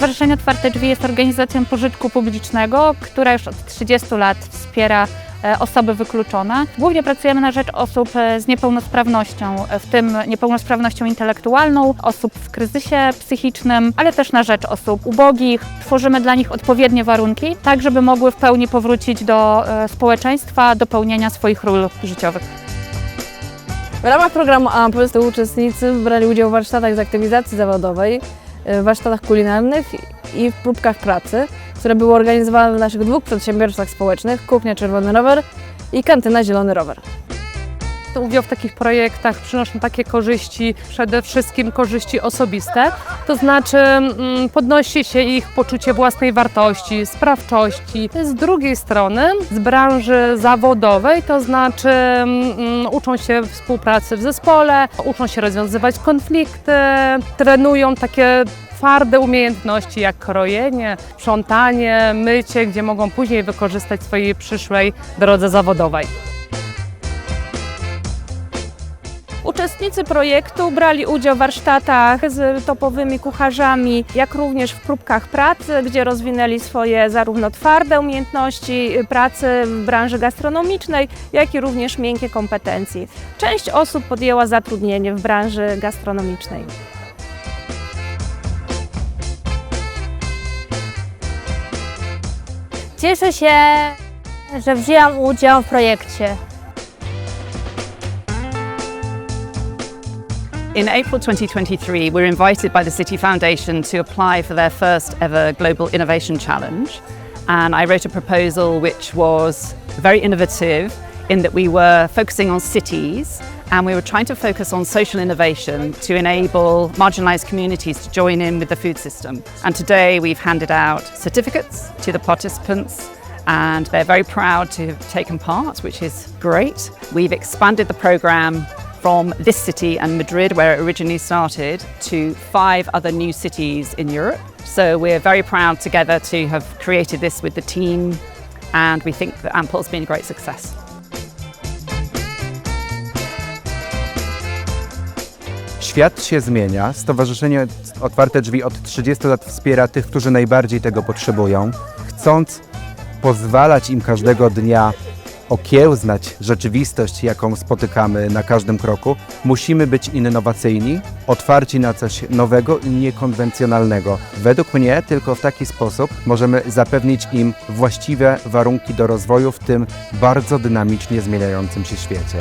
Stowarzyszenie Otwarte Drzwi jest organizacją pożytku publicznego, która już od 30 lat wspiera e, osoby wykluczone. Głównie pracujemy na rzecz osób e, z niepełnosprawnością, e, w tym niepełnosprawnością intelektualną, osób w kryzysie psychicznym, ale też na rzecz osób ubogich. Tworzymy dla nich odpowiednie warunki, tak żeby mogły w pełni powrócić do społeczeństwa, do pełnienia swoich ról życiowych. W ramach programu AMPLS uczestnicy brali udział w warsztatach z aktywizacji zawodowej, warsztatach kulinarnych i w próbkach pracy, które były organizowane w naszych dwóch przedsiębiorstwach społecznych Kuchnia Czerwony Rower i Kantyna Zielony Rower. Udział w takich projektach przynoszą takie korzyści, przede wszystkim korzyści osobiste, to znaczy mm, podnosi się ich poczucie własnej wartości, sprawczości. Z drugiej strony z branży zawodowej, to znaczy mm, uczą się współpracy w zespole, uczą się rozwiązywać konflikty, trenują takie twarde umiejętności jak krojenie, sprzątanie, mycie, gdzie mogą później wykorzystać w swojej przyszłej drodze zawodowej. Uczestnicy projektu brali udział w warsztatach z topowymi kucharzami, jak również w próbkach pracy, gdzie rozwinęli swoje zarówno twarde umiejętności pracy w branży gastronomicznej, jak i również miękkie kompetencje. Część osób podjęła zatrudnienie w branży gastronomicznej. Cieszę się, że wzięłam udział w projekcie. In April 2023, we were invited by the City Foundation to apply for their first ever Global Innovation Challenge. And I wrote a proposal which was very innovative in that we were focusing on cities and we were trying to focus on social innovation to enable marginalised communities to join in with the food system. And today we've handed out certificates to the participants and they're very proud to have taken part, which is great. We've expanded the programme from this city and Madrid, where it originally started, to five other new cities in Europe. So we're very proud together to have created this with the team, and we think that Ample's been a great success. Świat się zmienia. Stowarzyszenie Otwarte Drzwi od 30 lat wspiera tych, którzy najbardziej tego potrzebują, chcąc pozwalać im każdego dnia okiełznać rzeczywistość, jaką spotykamy na każdym kroku, musimy być innowacyjni, otwarci na coś nowego i niekonwencjonalnego. Według mnie tylko w taki sposób możemy zapewnić im właściwe warunki do rozwoju w tym bardzo dynamicznie zmieniającym się świecie.